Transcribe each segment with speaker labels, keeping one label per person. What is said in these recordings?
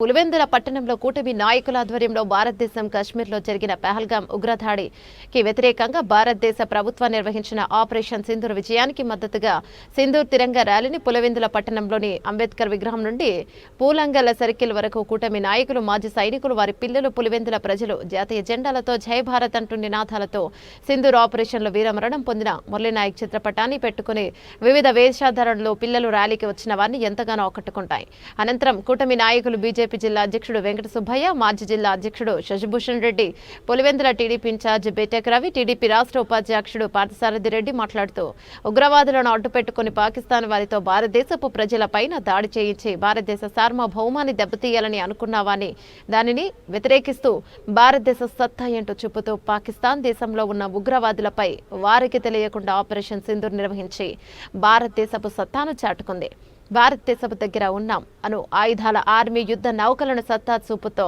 Speaker 1: పులివెందుల పట్టణంలో కూటమి నాయకుల ఆధ్వర్యంలో భారతదేశం కశ్మీర్లో జరిగిన పహల్గాం ఉగ్రదాడికి వ్యతిరేకంగా భారతదేశ ప్రభుత్వం నిర్వహించిన ఆపరేషన్ సింధూర్ విజయానికి మద్దతుగా సింధూర్ తిరంగ ర్యాలీని పులివెందుల పట్టణంలోని అంబేద్కర్ విగ్రహం నుండి పూలంగల సర్కిల్ వరకు కూటమి నాయకులు మాజీ సైనికులు వారి పిల్లలు పులివెందుల ప్రజలు జాతీయ జెండాలతో జై భారత్ అంటూ నినాదాలతో సింధూర్ ఆపరేషన్లో వీరమరణం పొందిన మురళీనాయక్ చిత్రపటాన్ని పెట్టుకుని వివిధ వేషధారణలో పిల్లలు ర్యాలీకి వచ్చిన వారిని ఎంతగానో ఆకట్టుకుంటాయి. అనంతరం కూటమి నాయకులు బీజేపీ జిల్లా అధ్యక్షుడు వెంకట సుబ్బయ్య మాజీ జిల్లా అధ్యక్షుడు Shashibhushan Reddy Pulivendula TDP incharge BTech Ravi TDP రాష్ట్ర ఉపాధ్యక్షుడు పార్థసారథి రెడ్డి మాట్లాడుతూ ఉగ్రవాదులను అడ్డుపెట్టుకుని పాకిస్తాన్ వారితో భారతదేశపు ప్రజలపైన దాడి చేయించి భారతదేశ సార్వభౌమాన్ని దెబ్బతీయాలని అనుకున్నావాని దానిని వ్యతిరేకిస్తూ భారతదేశ సత్తా ఏంటో చెబుతూ పాకిస్తాన్ దేశంలో ఉన్న ఉగ్రవాదులపై వారికి తెలియకుండా ఆపరేషన్ సింధూర్ నిర్వహించి భారతదేశపు సత్తాను చాటుకుంది. భారతదేశపు దగ్గర ఉన్నాం. అను ఆయుధాల ఆర్మీ యుద్ధ నౌకలను సత్తా చూపుతో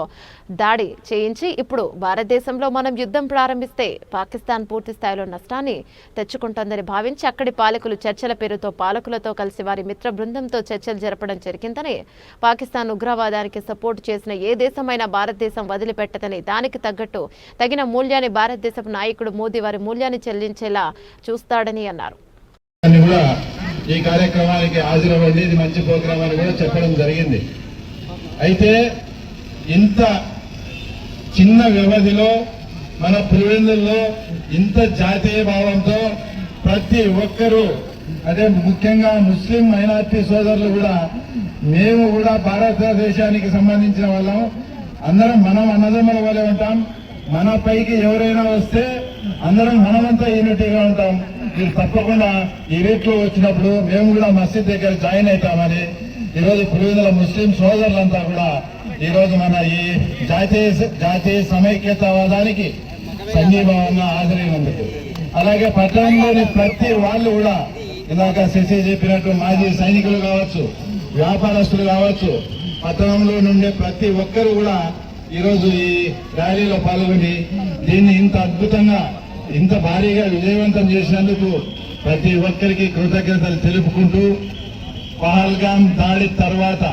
Speaker 1: దాడి చేయించి ఇప్పుడు భారతదేశంలో మనం యుద్ధం ప్రారంభిస్తే పాకిస్తాన్ పూర్తి స్థాయిలో నష్టాన్ని తెచ్చుకుంటుందని భావించి అక్కడి పాలకులు చర్చల పేరుతో పాలకులతో కలిసి వారి మిత్ర బృందంతో చర్చలు జరపడం జరిగిందని పాకిస్తాన్ ఉగ్రవాదానికి సపోర్ట్ చేసిన ఏ దేశమైనా భారతదేశం వదిలిపెట్టదని దానికి తగ్గట్టు తగిన మూల్యాన్ని భారతదేశపు నాయకుడు మోదీ వారి మూల్యాన్ని చెల్లించేలా చూస్తాడని అన్నారు.
Speaker 2: ఈ కార్యక్రమానికి హాజరవ్వండి. ఇది మంచి ప్రోగ్రామ్ అని కూడా చెప్పడం జరిగింది. అయితే ఇంత చిన్న వ్యవధిలో మన పులివెందుల్లో ఇంత జాతీయ భావంతో ప్రతి ఒక్కరూ అదే ముఖ్యంగా ముస్లిం మైనార్టీ సోదరులు కూడా మేము కూడా భారతదేశానికి సంబంధించిన వాళ్ళం. అందరం మనం అన్నదమ్ముల వల్లే ఉంటాం. మన పైకి ఎవరైనా వస్తే అందరం మనమంతా యూనిటీగా ఉంటాం. మీరు తప్పకుండా ఈ రీట్లో వచ్చినప్పుడు మేము కూడా మసీద్ దగ్గర జాయిన్ అవుతామని ఈరోజు పులివెందుల ముస్లిం సోదరులంతా కూడా ఈరోజు మన ఈ జాతీయ జాతీయ సమైక్యతవాదానికి సంఘీభావంగా హాజరైనందుకు. అలాగే పట్టణంలోని ప్రతి వాళ్ళు కూడా ఇందాక శశి చెప్పినట్టు మాజీ సైనికులు కావచ్చు వ్యాపారస్తులు కావచ్చు పట్టణంలో నుండే ప్రతి ఒక్కరు కూడా ఈరోజు ఈ ర్యాలీలో పాల్గొని దీన్ని ఇంత అద్భుతంగా ఇంత భారీగా విజయవంతం చేసినందుకు ప్రతి ఒక్కరికి కృతజ్ఞతలు తెలుపుకుంటూ పహల్గాం దాడి తర్వాత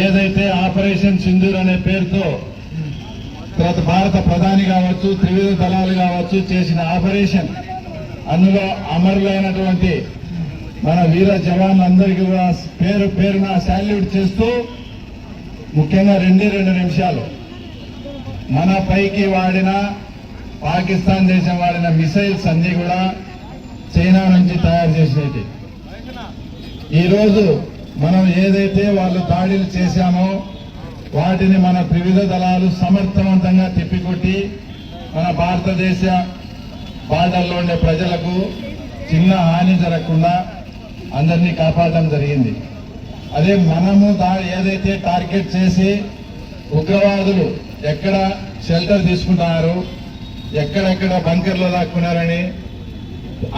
Speaker 2: ఏదైతే ఆపరేషన్ సింధూర్ అనే పేరుతో తర్వాత భారత ప్రధాని కావచ్చు త్రివిధ దళాలు కావచ్చు చేసిన ఆపరేషన్ అందులో అమరులైనటువంటి మన వీర జవాన్లందరికీ కూడా పేరు పేరున శాల్యూట్ చేస్తూ ముఖ్యంగా రెండే రెండు నిమిషాలు మన పైకి వాడిన పాకిస్తాన్ దేశం వాడిన మిసైల్స్ అన్ని కూడా చైనా నుంచి తయారు చేసేది. ఈరోజు మనం ఏదైతే వాళ్ళు దాడులు చేశామో వాటిని మన త్రివిధ దళాలు సమర్థవంతంగా తిప్పికొట్టి మన భారతదేశ బార్డర్లో ఉండే ప్రజలకు చిన్న హాని జరగకుండా అందరినీ కాపాడడం జరిగింది. అదే మనము దా ఏదైతే టార్గెట్ చేసి ఉగ్రవాదులు ఎక్కడ షెల్టర్ తీసుకుంటున్నారు ఎక్కడెక్కడ బంకర్లో దాక్కున్నారని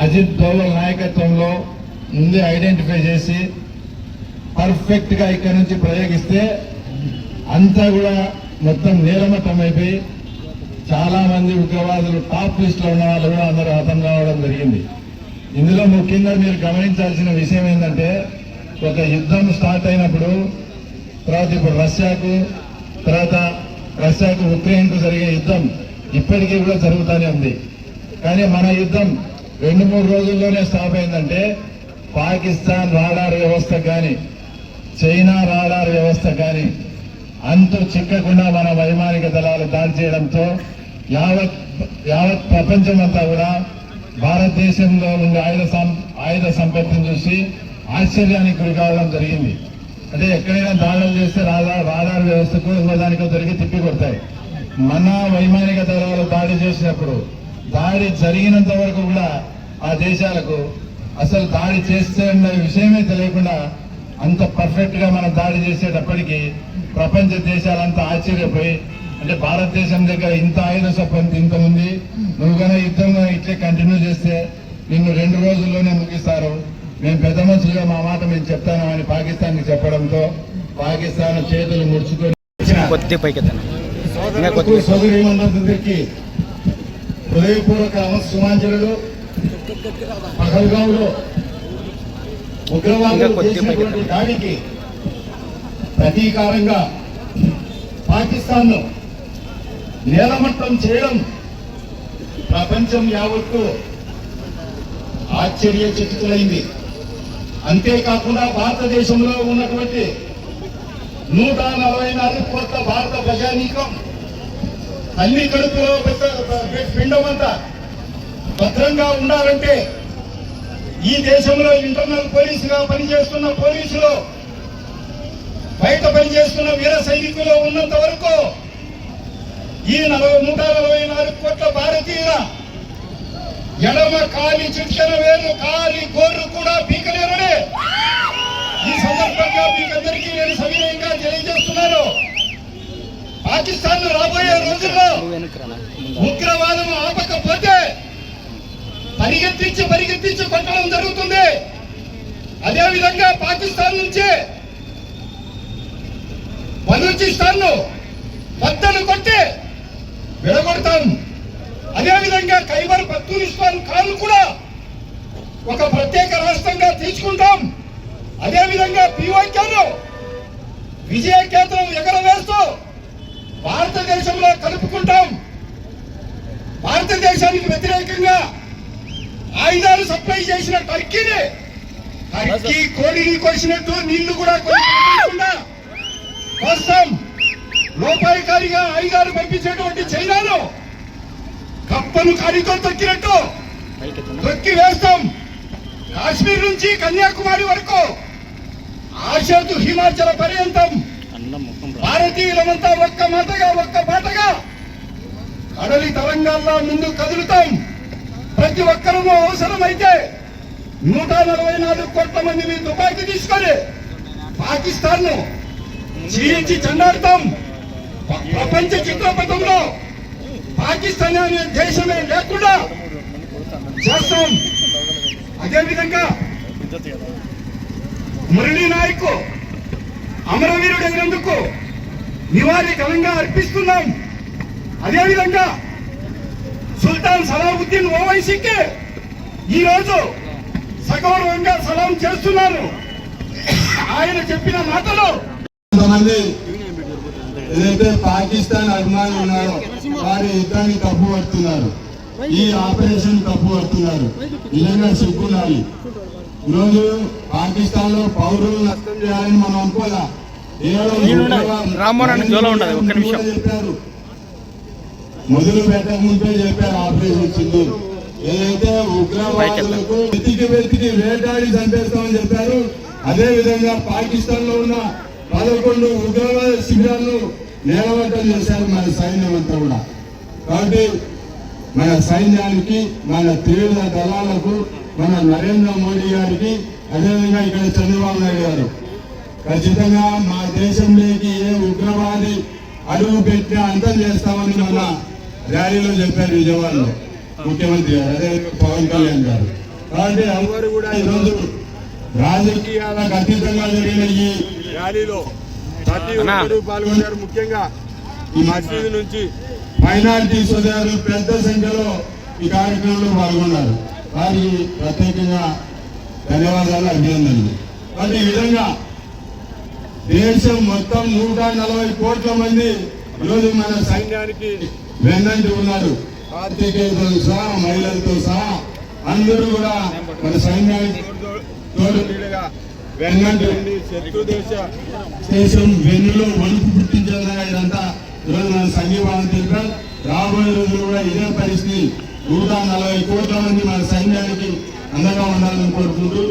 Speaker 2: అజిత్ దోవల్ నాయకత్వంలో ముందే ఐడెంటిఫై చేసి పర్ఫెక్ట్గా ఇక్కడ నుంచి ప్రయోగిస్తే అంతా కూడా మొత్తం నీలమట్టం అయిపోయి చాలా మంది ఉగ్రవాదులు టాప్ లిస్ట్లో ఉన్న వాళ్ళు కూడా అందరూ హతం కావడం జరిగింది. ఇందులో ముఖ్యంగా మీరు గమనించాల్సిన విషయం ఏంటంటే ఒక యుద్ధం స్టార్ట్ అయినప్పుడు తర్వాత ఇప్పుడు రష్యాకు తర్వాత రష్యాకు ఉక్రెయిన్ జరిగే యుద్ధం. ఇప్పటికీ కూడా జరుగుతూనే ఉంది. కానీ మన యుద్ధం రెండు మూడు రోజుల్లోనే స్టాప్ అయిందంటే పాకిస్తాన్ రాడార్ వ్యవస్థ కానీ చైనా రాడార్ వ్యవస్థ కానీ అంతు చిక్కకుండా మన వైమానిక దళాలు దాడి చేయడంతో యావత్ యావత్ ప్రపంచం అంతా కూడా భారతదేశంలో ఉండే ఆయుధ సం- ఆయుధ సంపత్తిని చూసి ఆశ్చర్యానికి గురి కావడం జరిగింది. అంటే ఎక్కడైనా దాడులు చేస్తే రాడార్ రాడార్ వ్యవస్థకు ఇంకో దానికో జరిగి తిప్పి కొడతాయి. మన వైమానిక దళాలు దాడి చేసినప్పుడు దాడి జరిగినంత వరకు కూడా ఆ దేశాలకు అసలు దాడి చేస్తే అన్న విషయమే తెలియకుండా అంత పర్ఫెక్ట్గా మనం దాడి చేసేటప్పటికీ ప్రపంచ దేశాలంతా ఆశ్చర్యపోయి అంటే భారతదేశం దగ్గర ఇంత ఆయుధ సంపత్తి ఇంత ఉంది నువ్వు కనుక యుద్ధం ఇట్లే కంటిన్యూ చేస్తే నిన్ను రెండు రోజుల్లోనే ముగిస్తారు. మేము పెద్ద మనుషులుగా మా మాట మేము చెప్తాను అని పాకిస్తాన్కి చెప్పడంతో పాకిస్తాన్ చేతులు ముడుచుకొని సోదరులకు సోదరీమణులందరికీ హృదయపూర్వక సుమాంజలు పహల్గాంలో ఉగ్రవాదులు చేసినటువంటి దాడికి ప్రతీకారంగా
Speaker 3: పాకిస్తాన్ నేలమట్టం చేయడం ప్రపంచం యావత్తు ఆశ్చర్యచకితులైంది. అంతేకాకుండా భారతదేశంలో ఉన్నటువంటి నూట నలభై నాలుగు కోట్ల భారత ప్రజానీకం తల్లి కడుపులో పిండం అంతా భద్రంగా ఉండాలంటే ఈ దేశంలో ఇంటర్నల్ పోలీసుగా పనిచేస్తున్న పోలీసులు బయట పనిచేస్తున్న వీర సైనికులు ఉన్నంత వరకు ఈ నలభై నూట నలభై నాలుగు కోట్ల భారతీయుల ఎడమ కాలి శిక్షణ వేరు కాలి గోర్రు కూడా పీకలేరని ఈ సందర్భంగా మీకందరికీ నేను సవినయంగా తెలియజేస్తున్నాను. పాకిస్తాన్ రాబోయే రోజుల్లో ఉగ్రవాదం ఆపకపోతే పరిగెత్తించి పరిగెత్తించి కొట్టడం జరుగుతుంది. అదేవిధంగా పాకిస్తాన్ నుంచి బలూచిస్తాన్ను బద్దలు కొట్టి విడగొడతాం. అదేవిధంగా ఖైబర్ పత్తూరిస్తాన్ ఖాన్ కూడా ఒక ప్రత్యేక రాష్ట్రంగా తీసుకుంటాం. అదేవిధంగా పీఓకేను విజయ కేంద్రం ఎగరవేస్తూ భారతదేశంలో కలుపుకుంటాం. భారతదేశానికి వ్యతిరేకంగా ఆయుధాలు సప్లై చేసిన టర్కీని టర్కీ కోడిని కోసినట్టు నీళ్ళు కూడా కోసం లోపాయికారిగా ఆయుధాలు పంపించేటువంటి చైనాను కప్పను కాడితో తొక్కినట్టు తొక్కి వేస్తాం. కాశ్మీర్ నుంచి కన్యాకుమారి వరకు ఆషాతు హిమాచల పర్యంతం భారతీయులమంతా ఒక్క మాటగా ఒక్క పాటగా కడలి తరంగాల్లో ముందు కదులుతాం. ప్రతి ఒక్కరూ అవసరమైతే నూట నలభై నాలుగు కోట్ల మందిని తుపాకీ తీసుకొని పాకిస్తాన్ను చీల్చి చెండాడతాం. ప్రపంచ చిత్రపటంలో పాకిస్తాన్ అనే దేశమే లేకుండా చేస్తాం. అదేవిధంగా మురళీ నాయక్ అమరవీరుడు అయినందుకు నివాళి ఘనంగా అర్పిస్తున్నాం. అదేవిధంగా సుల్తాన్ సలాహుద్దీన్ ఓవైసీకి ఈ రోజు సగౌరవంగా సలాం చేస్తున్నారు ఆయన చెప్పిన మాటలు
Speaker 4: కొంతమంది ఏదైతే పాకిస్తాన్ అభిమానులు ఉన్నారో వారి యుద్ధాన్ని తప్పు పడుతున్నారు ఈ ఆపరేషన్ తప్పు పడుతున్నారు నిజంగా సిగ్గుండాలి. ఈరోజు పాకిస్తాన్లో పౌరులు నష్టం చేయాలని మనం చెప్పారు. మొదలు పెట్టక ముందే చెప్పారు ఆపరేషన్ సింధు. ఏదైతే ఉగ్రవాదులకు వెతికి వెతికి వేటాడి చంపేస్తామని చెప్పారు అదే విధంగా పాకిస్తాన్లో ఉన్న పదకొండు ఉగ్రవాద శిబిరాలను నేలవంటం చేశారు మన సైన్యం అంతా కూడా. కాబట్టి మన సైన్యానికి మన త్రివిధ దళాలకు మన నరేంద్ర మోడీ గారికి అదేవిధంగా ఇక్కడ చంద్రబాబు నాయుడు గారు. ఖచ్చితంగా మా దేశంలోకి ఏ ఉగ్రవాది అడుగు పెట్టినా అంతం చేస్తామని మన ర్యాలీలో చెప్పారు విజయవాడలో ముఖ్యమంత్రి గారు అదే పవన్ కళ్యాణ్ గారు. కాబట్టి అందరూ కూడా ఈరోజు రాజకీయాలకు అతీతంగా జరిగిన ఈ ర్యాలీలో ప్రతి. ఒక్కరూ పాల్గొన్నారు. ముఖ్యంగా ఈ మసీదు నుంచి మైనారిటీ సోదరులు పెద్ద సంఖ్యలో ఈ కార్యక్రమంలో పాల్గొన్నారు. వారికి ప్రత్యేకంగా ధన్యవాదాలు అభినందనలు. అంటే ఈ విధంగా దేశం మొత్తం నూట నలభై కోట్ల మంది ఈరోజు మన సైన్యానికి వెన్నంటి ఉన్నారు. కార్తీకేయులతో సహా మహిళలతో సహా అందరూ కూడా మన సైన్యానికి తోడు వెన్నంటి ఉండి శత్రు దేశ దేశం వెన్నులో వణుకు పుట్టించారు ఇదంతా ఈరోజు మన సంఘీభావం తెలిపారు. రాబోయే రోజులు కూడా ఇదే పరిస్థితి నూట నలభై కోట్ల మంది మన సైన్యానికి అండగా ఉండాలని కోరుకుంటూ